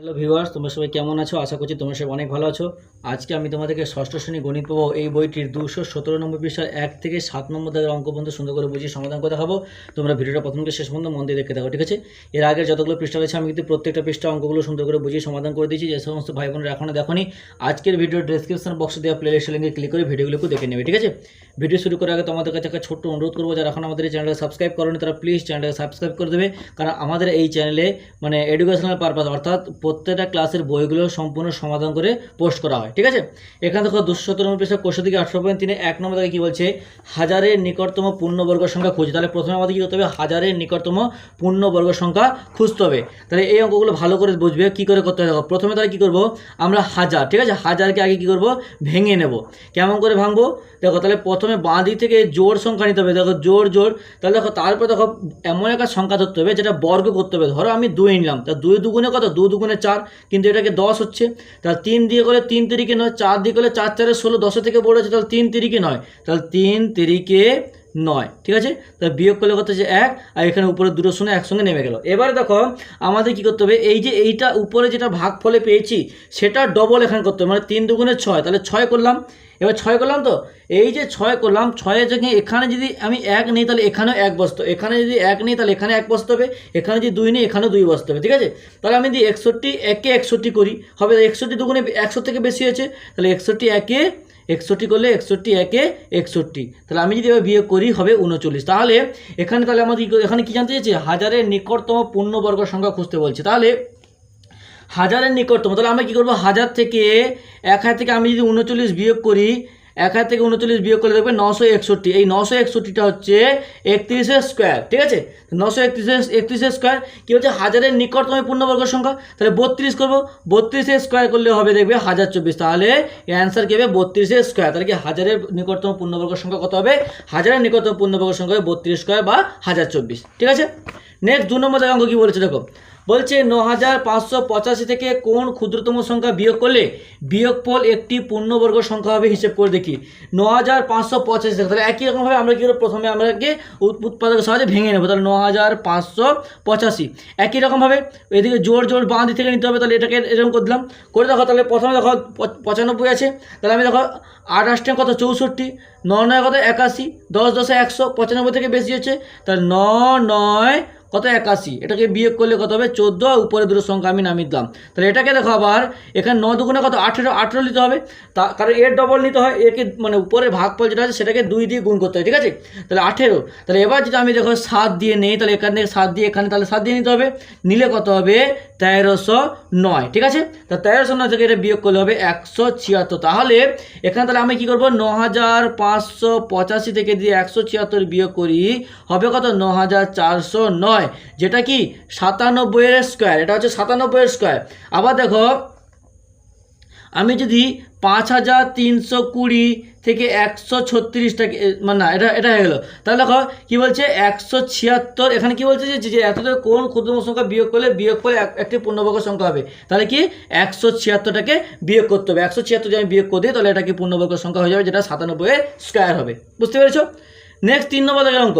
Hello viewers তোমরা সবাই কেমন আছো? আশা করছি তোমরা সবাই অনেক ভালো আছো। আজকে আমি তোমাদেরকে ষষ্ঠ শ্রেণি গণিত পাবো এই বইটির দুশো সতেরো নম্বর পৃষ্ঠার এক থেকে সাত নম্বর দাগের অঙ্ক পর্যন্ত সুন্দর করে বুঝিয়ে সমাধান করে দেখাবো। তোমরা ভিডিওটা প্রথম শেষ পর্যন্ত মন দিয়ে দেখতে থাকো, ঠিক আছে? এর আগের যতগুলো পৃষ্ঠা রয়েছে, আমি কিন্তু প্রত্যেকটা পৃষ্ঠা অঙ্কগুলো সুন্দর করে বুঝিয়ে সমাধান করে দিয়েছি। যে সমস্ত ভাই বোনেরা এখনও দেখোনি, আজকের ভিডিও ডেসক্রিপশন বক্সে দেওয়া প্লে লিস্টের লিঙ্কে ক্লিক করে ভিডিওগুলোকে দেখে নেবে, ঠিক আছে? ভিডিও শুরু করার আগে তোমাদের কাছে একটা ছোট্ট অনুরোধ করব, যারা এখন আমাদের এই চ্যানেলকে সাবস্ক্রাইব করেনি, তারা প্লিজ চ্যানেলটাকে সাবস্ক্রাইব করে দেবে। কারণ আমাদের এই চ্যানেলে মানে এডুকেশনাল পারপাস অর্থাৎ প্রত্যেকটা ক্লাসের বইগুলো সম্পূর্ণ সমাধান করে পোস্ট করা হয়, ঠিক আছে? এখানে দেখো দুশো সতেরো নম্বর পৃষ্ঠা থেকে আঠারো পয়েন্ট তিনে এক নম্বর থেকে কী বলছে? হাজারের নিকটতম পূর্ণবর্গ সংখ্যা খুঁজে। তাহলে প্রথমে আমাদের কী করতে হবে? হাজারের নিকটতম পূর্ণবর্গ সংখ্যা খুঁজতে হবে। তাহলে এই অঙ্কগুলো ভালো করে বুঝবে, কী করে করতে হবে দেখো। প্রথমে তাহলে কী করব? আমরা হাজার, ঠিক আছে? হাজারকে আগে কী করব? ভেঙে নেব। কেমন করে ভাঙবো? দেখো, তাহলে প্রথমে বাঁ দিক থেকে জোর সংখ্যা নিতে হবে। দেখো, জোর জোর। তাহলে দেখো, তারপর দেখো, এমন একটা সংখ্যা ধরতে হবে যেটা বর্গ করতে হবে। ধরো, আমি দুই নিলাম। তা দুই দুগুণে কত? দু দুগুণে চার, কিন্তু এটাকে দশ হচ্ছে। তাহলে তিন দিয়ে করলে তিন তিরিকে নয়, চার দিয়ে করলে চার, চারে ষোলো, দশে থেকে বড় আছে তাহলে তিন তিরিকে নয়। তাহলে তিন তিরিকে নয়, ঠিক আছে? তাহলে বিয়োগ করলে কত হচ্ছে এক? আর এখানে উপরে দুটো শূন্য একসঙ্গে নেমে গেল। এবারে দেখো, আমাদের কি করতে হবে? এই যে এইটা উপরে যেটা ভাগ ফলে পেয়েছি, সেটা ডবল এখানে করতে হবে। মানে তিন দুগুণে ছয়, তাহলে ছয় করলাম। এবার ছয় করলাম তো? এই যে ছয় করলাম, ছয়ের জায়গায় এখানে যদি আমি এক নিই, তাহলে এখানেও এক বসতো। এখানে যদি এক নিই, তাহলে এখানে এক বসতে হবে। এখানে যদি দুই নিই, এখানেও দুই বসতে হবে, ঠিক আছে? তাহলে আমি যদি একষট্টি, একে একষট্টি করি। হবে একষট্টি দুগুণে একশো থেকে বেশি হয়েছে, তাহলে একষট্টি একে একষট্টি করলে একষট্টি একে একষট্টি। তাহলে আমি যদি এবার বিয়োগ করি, হবে উনচল্লিশ। তাহলে এখানে তাহলে আমাদের এখানে কি জানতে চাইছে হাজারের নিকটতম পূর্ণবর্গ সংখ্যা খুঁজতে বলছে। তাহলে হাজারের নিকটতম তাহলে আমরা কী করব? হাজার থেকে এক হাজার থেকে আমি যদি উনচল্লিশ বিয়োগ করি এক হাজার থেকে উনচল্লিশ বিয়োগ করলে দেখবে নশো একষট্টি। এই নশো একষট্টিটা হচ্ছে একত্রিশের স্কোয়ার ঠিক আছে? নশো একত্রিশের একত্রিশের স্কোয়ার কী হচ্ছে? হাজারের নিকটতম পূর্ণবর্গ সংখ্যা। তাহলে বত্রিশ করব। বত্রিশের স্কোয়ার করলে হবে দেখবে হাজার চব্বিশ। তাহলে অ্যান্সার কী হবে? বত্রিশের স্কোয়ার তাহলে কি হাজারের নিকটতম পূর্ণবর্গ সংখ্যা কত হবে? হাজারের নিকটতম পূর্ণবর্গ সংখ্যা হবে বত্রিশ স্কোয়ার বা হাজার চব্বিশ। ঠিক আছে? নেক্সট দু নম্বর অঙ্ক কী বলেছে দেখো? বলছে ন হাজার পাঁচশো পঁচাশি থেকে কোন ক্ষুদ্রতম সংখ্যা বিয়োগ করলে বিয়োগফল একটি পূর্ণবর্গ সংখ্যা হবে হিসেব করে দেখি। ন হাজার পাঁচশো পঁচাশি থেকে। তাহলে একই রকমভাবে আমরা কী করব? প্রথমে আমরা কি উৎ- উৎপাদকের সাহায্যে ভেঙে নেব। তাহলে ন হাজার পাঁচশো পঁচাশি। একই রকমভাবে এদিকে জোর জোর বাঁ দিক থেকে নিতে হবে। তাহলে এটাকে এরকম করে দিলাম। করে দেখো, তাহলে প্রথমে দেখো পঁচানব্বই আছে। তাহলে আমি দেখো আঠাশটা কত? চৌষট্টি। ন নয় কত? একাশি। দশ দশে একশো। পঁচানব্বই থেকে বেশি হচ্ছে। তাহলে ন নয় কত একাশি? এটাকে বিয়োগ করলে কত হবে? চোদ্দ, আর উপরে দুটো সংখ্যা আমি নামিয়ে দিলাম। তাহলে এটাকে দেখো আবার, এখানে ন দুগুণে কত? আঠেরো আঠেরো নিতে হবে। তা, কারণ এর ডবল নিতে হয়, একে মানে উপরে ভাগফল যেটা আছে, সেটাকে দুই দিয়ে গুণ করতে হয়, ঠিক আছে? তাহলে আঠেরো। তাহলে এবার যদি আমি দেখো সাত দিয়ে নেই, তাহলে এখান থেকে সাত দিয়ে এখানে, তাহলে সাত দিয়ে নিতে হবে। নিলে কত হবে? তেরোশো নয়, ঠিক আছে? তা তেরোশো নয় থেকে এটা বিয়োগ করলে হবে একশো ছিয়াত্তর। তাহলে এখানে তাহলে আমি কী করব? ন হাজার পাঁচশো পঁচাশি থেকে যদি একশো ছিয়াত্তর বিয়োগ করি, হবে কত? ন হাজার চারশো নয়। যেটা কি সাতানব্বইয়ের স্কোয়ার এটা হচ্ছে সাতানব্বইয়ের স্কোয়ার আবার দেখো, আমি যদি পাঁচ হাজার তিনশো কুড়ি থেকে একশো ছত্রিশটাকে মানে না, এটা এটা হয়ে গেলো। তাহলে দেখো, কী বলছে? একশো ছিয়াত্তর, এখানে কি বলছে যে যে এত কোন ক্ষুদ্রতম সংখ্যা বিয়োগ করলে বিয়োগ করলে একটি পূর্ণবর্গ সংখ্যা হবে? তাহলে কি একশো ছিয়াত্তরটাকে বিয়োগ করতে হবে। একশো ছিয়াত্তর যদি আমি বিয়োগ করে দিই, তাহলে এটা কি পূর্ণবর্গ সংখ্যা হয়ে যাবে, যেটা সাতানব্বইয়ের স্কোয়ার হবে। বুঝতে পেরেছ? নেক্সট তিন নম্বর অঙ্ক।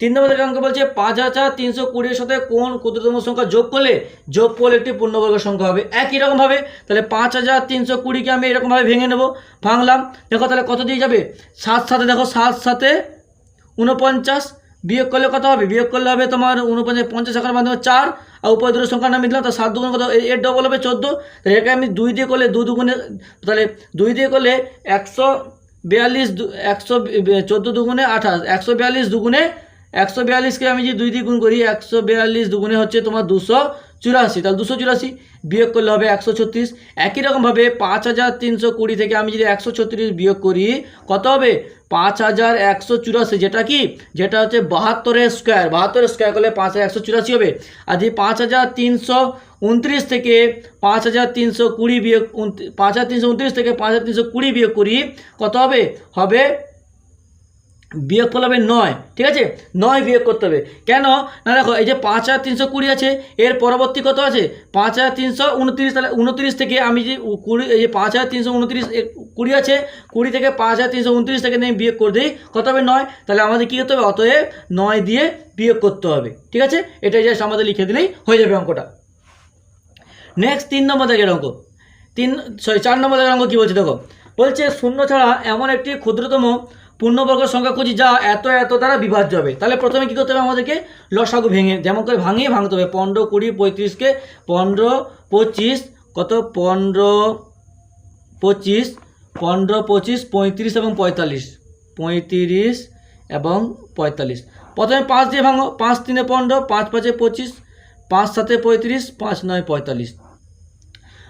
তিন নম্বর অঙ্ক বলছে, পাঁচ হাজার তিনশো কুড়ির সাথে কোন ক্ষুদ্রতম সংখ্যা যোগ করলে যোগ করলে একটি পূর্ণবর্গ সংখ্যা হবে? একই রকমভাবে তাহলে পাঁচ হাজার তিনশো কুড়িকে আমি এরকমভাবে ভেঙে নেব। ভাঙলাম, দেখো তাহলে কত দিয়ে যাবে? সাত সাথে, দেখো সাত সাথে উনপঞ্চাশ বিয়োগ করলে কত হবে? বিয়োগ করলে হবে তোমার উনপঞ্চাশ পঞ্চাশ টাকার মাধ্যমে চার, আর উপরে দুটো সংখ্যা নামিয়ে দিলাম তো সাত দুগুণ কত? এর ডবল হবে চোদ্দ। তাহলে একে আমি দুই দিয়ে করলে দু দুগুণে, তাহলে দুই দিয়ে করলে একশো বিয়াল্লিশ একশো চোদ্দ দুগুণে আঠাশ, একশো বিয়াল্লিশ দুগুণে একশো বিয়াল্লিশকে আমি যদি দুই দিয়ে গুণ করি, একশো বিয়াল্লিশ দুগুণে হচ্ছে তোমার দুশো চুরাশি। তাহলে দুশো চুরাশি বিয়োগ করলে হবে একশো ছত্রিশ। একই রকমভাবে পাঁচ হাজার তিনশো কুড়ি থেকে আমি যদি একশো ছত্রিশ বিয়োগ করি, কত হবে? পাঁচ হাজার একশো চুরাশি। যেটা কি? যেটা হচ্ছে বাহাত্তরের স্কোয়ার। বাহাত্তরের স্কোয়ার করলে পাঁচ হাজার একশো চুরাশি হবে। আর যদি পাঁচ হাজার তিনশো উনত্রিশ থেকে পাঁচ হাজার তিনশো কুড়ি বিয়োগ পাঁচ হাজার তিনশো উনত্রিশ থেকে পাঁচ হাজার তিনশো কুড়ি বিয়োগ করি, কত হবে? হবে বিয়োগ করলে হবে নয়, ঠিক আছে? নয় বিয়োগ করতে হবে। কেন? না দেখো, এই যে পাঁচ হাজার তিনশো কুড়ি আছে, এর পরবর্তী কত আছে? পাঁচ হাজার তিনশো উনত্রিশ, তাহলে উনত্রিশ থেকে আমি যে কুড়ি, এই যে পাঁচ হাজার তিনশো উনত্রিশ কুড়ি আছে, কুড়ি থেকে পাঁচ হাজার তিনশো উনত্রিশ থেকে আমি বিয়োগ করে দিই, কত হবে নয়? তাহলে আমাদের কী করতে হবে? অতএব নয় দিয়ে বিয়োগ করতে হবে, ঠিক আছে? এটাই জাস্ট আমাদের লিখে দিলেই হয়ে যাবে অঙ্কটা। নেক্সট তিন নম্বর দাগের অঙ্ক। তিন সরি চার নম্বর দাগের অঙ্ক কী বলছে দেখো? বলছে শূন্য ছাড়া এমন একটি ক্ষুদ্রতম পূর্ণবর্গ সংখ্যা খুঁজি যা এত এত দ্বারা বিভাজ্য হবে। তাহলে প্রথমে কী করতে হবে আমাদেরকে? লসাগু ভেঙে, যেমন করে ভাঙিয়ে ভাঙতে হবে। পনেরো, কুড়ি পঁয়ত্রিশকে পনেরো, পঁচিশ, কত? পনেরো, পঁচিশ পনেরো, পঁচিশ, পঁয়ত্রিশ এবং পঁয়তাল্লিশ। পঁয়ত্রিশ এবং পঁয়তাল্লিশ। প্রথমে পাঁচ দিয়ে ভাঙো। পাঁচ তিনে পনেরো, পাঁচ পাঁচে পঁচিশ, পাঁচ সাতে পঁয়ত্রিশ, পাঁচ নয় পঁয়তাল্লিশ।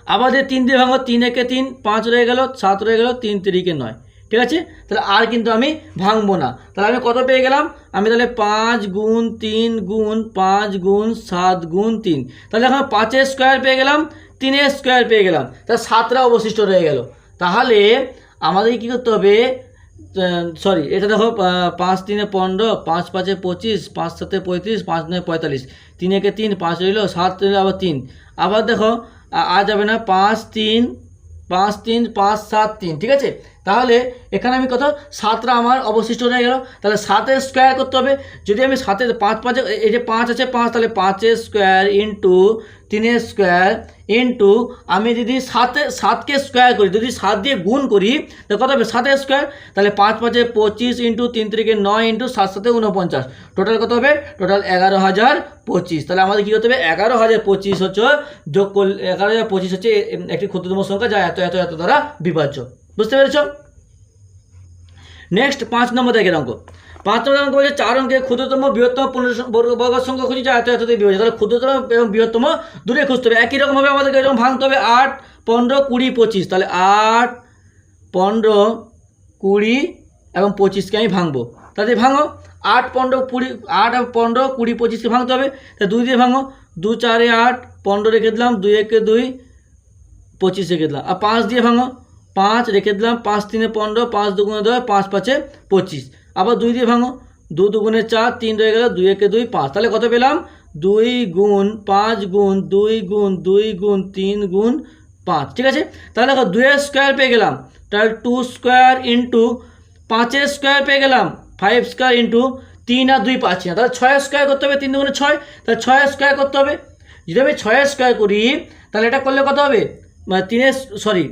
আবার যে তিন দিয়ে ভাঙো, তিন একে তিন, পাঁচ রয়ে গেল, সাত রয়ে গেল, তিন তিরিকে নয়। ঠিক আছে? তাহলে আর কিন্তু আমি ভাঙবো না। তাহলে আমি কত পেয়ে গেলাম? আমি তাহলে পাঁচ গুণ তিন গুণ পাঁচ গুণ সাত গুণ তিন। তাহলে এখন পাঁচের স্কোয়ার পেয়ে গেলাম, তিনের স্কোয়ার পেয়ে গেলাম। তাহলে সাতটা অবশিষ্ট রয়ে গেল। তাহলে আমাদের কী করতে হবে? সরি এটা দেখো পাঁচ তিনে পনেরো, পাঁচ পাঁচে পঁচিশ, পাঁচ সাতে পঁয়ত্রিশ, পাঁচ নয় পঁয়তাল্লিশ। তিন একে তিন, পাঁচ রইল, সাত রইল, আবার তিন। আবার দেখো আর যাবে না, পাঁচ তিন পাঁচ তিন, পাঁচ সাত তিন, ঠিক আছে? তাহলে এখানে আমি কত? সাতটা আমার অবশিষ্ট রয়ে গেল। তাহলে সাতের স্কোয়ার করতে হবে। যদি আমি সাতের পাঁচ, পাঁচে, এই যে পাঁচ আছে পাঁচ, তাহলে পাঁচের স্কোয়ার ইন্টু তিনের স্কোয়ার ইন্টু আমি যদি সাতে, সাতকে স্কোয়ার করি, যদি সাত দিয়ে গুণ করি, তাহলে কত হবে? সাতের স্কোয়ার তাহলে পাঁচ, পাঁচে, পঁচিশ ইন্টু তিন তিরিকে নয় ইন্টু সাত সাথে উনপঞ্চাশ টোটাল কত হবে? টোটাল এগারো হাজার পঁচিশ। তাহলে আমাদের কী করতে হবে? এগারো হাজার পঁচিশ হচ্ছে যোগ করলে, এগারো হাজার পঁচিশ হচ্ছে একটি ক্ষুদ্রতম সংখ্যা যা এত এত এত দ্বারা বিভাজ্য। বুঝতে পেরেছ নেক্সট পাঁচ নম্বর দেখের অঙ্ক পাঁচ নম্বর অঙ্ক বলছে চার অঙ্কে ক্ষুদ্রতম বৃহত্তম বর্গ সংখ্যা খুঁজি যা এত এত দিয়ে বিভাজ্য তাহলে ক্ষুদ্রতম এবং বৃহত্তম দূরে খুঁজতে হবে একই রকমভাবে আমাদেরকে এরকম ভাঙতে হবে আট পনেরো কুড়ি পঁচিশ তাহলে আট পনেরো কুড়ি এবং পঁচিশকে আমি ভাঙবো তাহলে ভাঙো আট পনেরো কুড়ি আট পনেরো কুড়ি পঁচিশকে ভাঙতে হবে তা দুই দিয়ে ভাঙো দু চারে আট পনেরো রেখে দিলাম দুই একে দুই পঁচিশ রেখে দিলাম আর পাঁচ দিয়ে ভাঙো পাঁচ রেখে দিলাম, পাঁচ তিনে পনেরো, পাঁচ দুগুণে দশ, পাঁচ পাঁচে পঁচিশ। আবার দুই দিয়ে ভাঙো, দু দুগুণে চার, তিন রয়ে গেল, দুই একে দুই, পাঁচ। তাহলে কত পেলাম? দুই গুণ পাঁচ গুণ দুই গুণ দুই গুণ তিন গুণ পাঁচ। ঠিক আছে? তাহলে দেখো, দুইয়ের স্কোয়ার পেয়ে গেলাম। তাহলে টু স্কোয়ার ইন্টু পাঁচের স্কোয়ার পেয়ে গেলাম ফাইভ স্কোয়ার ইন্টু তিন আর দুই পাচ্ছি না তাহলে ছয় স্কোয়ার করতে হবে তিন দুগুণে ছয়। তাহলে ছয় স্কোয়ার করতে হবে। যদি আমি ছয় স্কোয়ার করি, তাহলে এটা করলে কত হবে? মানে তিনের সরি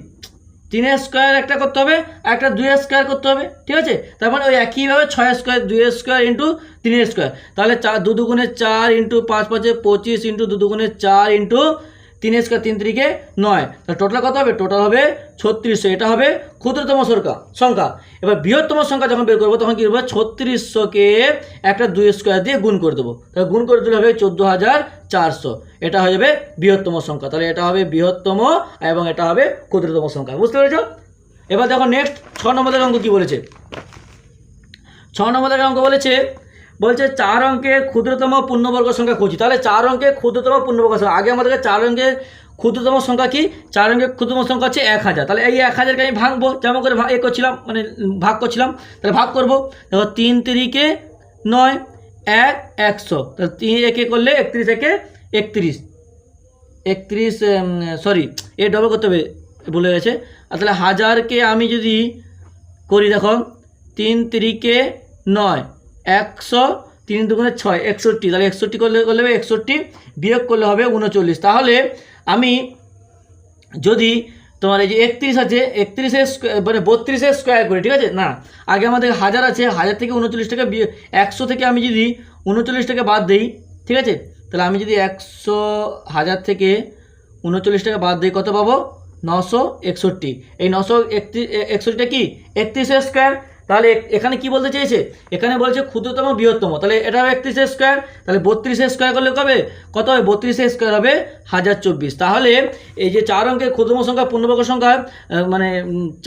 তিনের স্কোয়ার একটা করতে হবে আর একটা দুই স্কোয়ার করতে হবে, ঠিক আছে? তারপরে ওই একইভাবে ছয় স্কোয়ার দুই স্কোয়ার ইন্টু তিন স্কোয়ার তাহলে চার দু দুগুণে চার ইন্টু পাঁচ পাঁচে পঁচিশ ইন্টু দু দুগুণে চার ইন্টু তিনের স্কোয়ার তিন তিরিকে নয়। তাহলে টোটাল কত হবে? টোটাল হবে ছত্রিশশো। এটা হবে ক্ষুদ্রতম সংখ্যা সংখ্যা। এবার বৃহত্তম সংখ্যা যখন বের করব, তখন কী করব? ছত্রিশশোকে একটা দুই স্কোয়ার দিয়ে গুণ করে দেবো। তাহলে গুণ করে দিলে হবে চোদ্দ হাজার চারশো। এটা হয়ে যাবে বৃহত্তম সংখ্যা। তাহলে এটা হবে বৃহত্তম এবং এটা হবে ক্ষুদ্রতম সংখ্যা। বুঝতে পেরেছ? এবার দেখো নেক্সট ছ নম্বরের অঙ্ক কী বলেছে? ছ নম্বরের অঙ্ক বলেছে বলছে চার অঙ্কের ক্ষুদ্রতম পূর্ণবর্গ সংখ্যা খুঁজি তাহলে চার অঙ্কের ক্ষুদ্রতম পূর্ণবর্গ সংখ্যা। আগে আমাদেরকে চার অঙ্কের ক্ষুদ্রতম সংখ্যা কি? চার অঙ্কের ক্ষুদ্রতম সংখ্যা হচ্ছে এক হাজার। তাহলে এই এক হাজারকে আমি ভাঙবো, যেমন করে এ করছিলাম মানে ভাগ করছিলাম, তাহলে ভাগ করব। দেখো তিন তিরিকে নয়, এক, একশো। তাহলে তিন একে করলে একত্রিশ একে একত্রিশ। একত্রিশ সরি এ ডবল করতে হবে বলে গেছে। আর তাহলে হাজারকে আমি যদি করি, দেখো, তিন তিরিকে নয় একশো তিন দুগুণে ছয়, একষট্টি। তাহলে একষট্টি করলে করলে হবে একষট্টি, বিয়োগ করলে হবে উনচল্লিশ। তাহলে আমি যদি তোমার এই যে একত্রিশ আছে, একত্রিশের মানে বত্রিশের স্কোয়ার করি, ঠিক আছে? না, আগে আমাদের হাজার আছে, হাজার থেকে উনচল্লিশ টাকা বিয়ে একশো থেকে আমি যদি উনচল্লিশ টাকা বাদ দিই, ঠিক আছে? তাহলে আমি যদি একশো হাজার থেকে উনচল্লিশ টাকা বাদ দিই, কত পাবো? নশো একষট্টি। এই নশো একত্রিশ একষট্টিটা কি? একত্রিশের স্কোয়ার তাহলে এখানে কি বলতে চেয়েছে? এখানে বলছে ক্ষুদ্রতম বৃহত্তম। তাহলে এটা হবে একত্রিশের স্কোয়ার তাহলে বত্রিশের স্কোয়ার করলে কবে? কত হবে? বত্রিশের স্কোয়ার হবে হাজার চব্বিশ। তাহলে এই যে চার অঙ্কের ক্ষুদ্রতম সংখ্যা পূর্ণবর্গ সংখ্যা মানে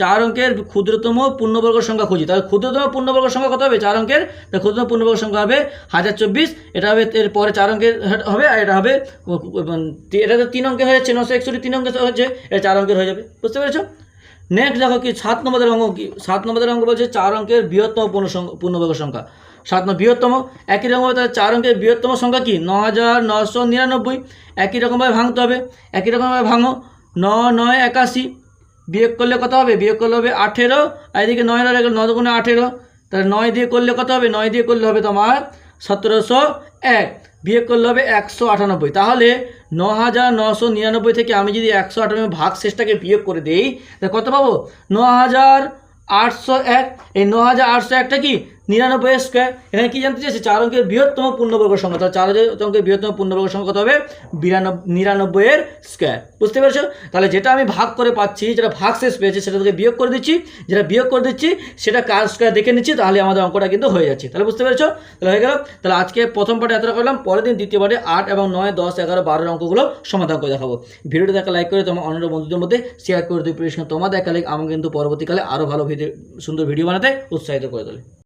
চার অঙ্কের ক্ষুদ্রতম পূর্ণবর্গ সংখ্যা খুঁজি। তাহলে ক্ষুদ্রতম পূর্ণবর্গ সংখ্যা কত হবে? চার অঙ্কের ক্ষুদ্রতম পূর্ণবর্গ সংখ্যা হবে হাজার চব্বিশ। এটা হবে এর পরে চার অঙ্কের হবে আর এটা হবে উম, এটা তো তিন অঙ্কের হয়ে যাচ্ছে নশো একষট্টি তিন অঙ্কের হচ্ছে এটা চার অঙ্কের হয়ে যাবে। বুঝতে পেরেছ? নেক্সট দেখো কি, সাত নম্বরের অঙ্ক কি? সাত নম্বরের অঙ্ক বলছে চার অঙ্কের বৃহত্তম পূর্ণ পূর্ণবর্গ সংখ্যা। সাত নম্বর বৃহত্তম, একই রকমভাবে তাহলে চার অঙ্কের বৃহত্তম সংখ্যা কি? ন হাজার নশো নিরানব্বই। একই রকমভাবে ভাঙতে হবে। একই রকমভাবে ভাঙো। ন, নয়, একাশি। বিয়োগ করলে কত হবে? বিয়োগ করলে হবে আঠেরো। আর এদিকে নয় গেল ন দুগুণে আঠেরো। তাহলে নয় দিয়ে করলে কত হবে? নয় দিয়ে করলে হবে তোমার সতেরোশো এক। বিয়োগ করলে হবে একশো আটানব্বই। তাহলে ন হাজার নশো নিরানব্বই থেকে আমি যদি একশো আটানব্বই ভাগ শেষটাকে বিয়োগ করে দেই তাহলে কত পাবো? ন হাজার আটশো এক। এই ন হাজার আটশো একটা কি? নিরানব্বই স্কোয়ার। এখানে কি জানতে চাইছে? চার অঙ্কের বৃহত্তম পূর্ণবর্গ সংখ্যা। তাহলে চার অঙ্কের বৃহত্তম পূর্ণবর্গ সংখ্যা কত হবে? বিরানব্বই নিরানব্বইয়ের স্কোয়ার। বুঝতে পেরেছ? তাহলে যেটা আমি ভাগ করে পাচ্ছি, যেটা ভাগ শেষ পেয়েছে, সেটা থেকে বিয়োগ করে দিচ্ছি। যেটা বিয়োগ করে দিচ্ছি, সেটা কার স্কোয়ার দেখে নিচ্ছি, তাহলে আমাদের অঙ্কটা কিন্তু হয়ে যাচ্ছে। তাহলে বুঝতে পেরেছ? তাহলে হয়ে গেল। তাহলে আজকে প্রথম পার্টে এতটা করলাম। পরের দিন দ্বিতীয় পার্টে আট এবং নয়, দশ, এগারো, বারোর অঙ্কগুলো সমাধান করে দেখাবো। ভিডিওটা দেখা লাইক করে তোমার অন্য বন্ধুদের মধ্যে শেয়ার করে দিই তোমার দেখা লাইক আমাকে কিন্তু পরবর্তীকালে আরও ভালো ভিডিও সুন্দর ভিডিও বানাতে উৎসাহিত করে তোলে।